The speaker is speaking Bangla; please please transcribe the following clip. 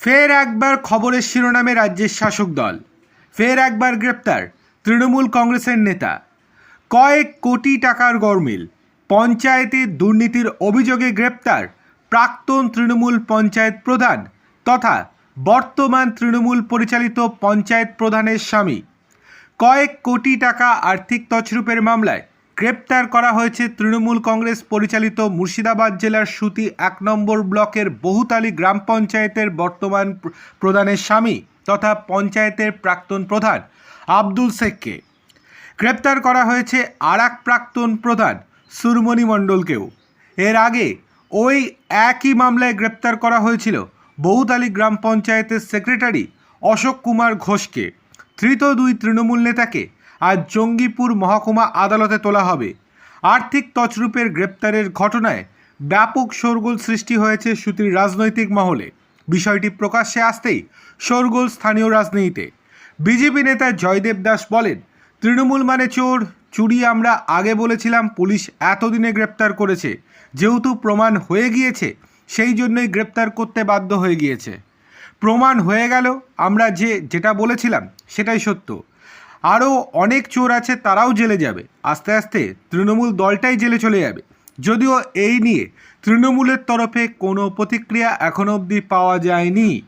ফের একবার খবরের শিরোনামে রাজ্যের শাসক দল। ফের একবার গ্রেপ্তার তৃণমূল কংগ্রেসের নেতা। কয়েক কোটি টাকার গরমিল। পঞ্চায়েতে দুর্নীতির অভিযোগে গ্রেপ্তার প্রাক্তন তৃণমূল পঞ্চায়েত প্রধান তথা বর্তমান তৃণমূল পরিচালিত পঞ্চায়েত প্রধানের স্বামী। কয়েক কোটি টাকা আর্থিক তছরূপের মামলায় গ্রেপ্তার করা হয়েছে তৃণমূল কংগ্রেস পরিচালিত মুর্শিদাবাদ জেলার সুতি এক নম্বর ব্লকের বহুতালী গ্রাম পঞ্চায়েতের বর্তমান প্রধানের স্বামী তথা পঞ্চায়েতের প্রাক্তন প্রধান আব্দুল শেখকে। গ্রেপ্তার করা হয়েছে আর এক প্রাক্তন প্রধান সুরমণি মণ্ডলকেও। এর আগে ওই একই মামলায় গ্রেপ্তার করা হয়েছিল বহুতালী গ্রাম পঞ্চায়েতের সেক্রেটারি অশোক কুমার ঘোষকে। ধৃত দুই তৃণমূল নেতাকে আজ জঙ্গিপুর মহকুমা আদালতে তোলা হবে। আর্থিক তছরূপের গ্রেপ্তারের ঘটনায় ব্যাপক শোরগোল সৃষ্টি হয়েছে সুতির রাজনৈতিক মহলে। বিষয়টি প্রকাশ্যে আসতেই শোরগোল স্থানীয় রাজনীতিতে। বিজেপি নেতা জয়দেব দাস বলেন, তৃণমূল মানে চোর, চুরি আমরা আগে বলেছিলাম পুলিশ এতদিনে গ্রেপ্তার করেছে। যেহেতু প্রমাণ হয়ে গিয়েছে, সেই জন্যই গ্রেপ্তার করতে বাধ্য হয়ে গিয়েছে। প্রমাণ হয়ে গেল, আমরা যে যেটা বলেছিলাম সেটাই সত্য। আরও অনেক চোর আছে তারাও জেলে যাবে। আস্তে আস্তে তৃণমূল দলটাই জেলে চলে যাবে। যদিও এই নিয়ে তৃণমূলের তরফে কোনো প্রতিক্রিয়া এখনও অবধি পাওয়া যায়নি।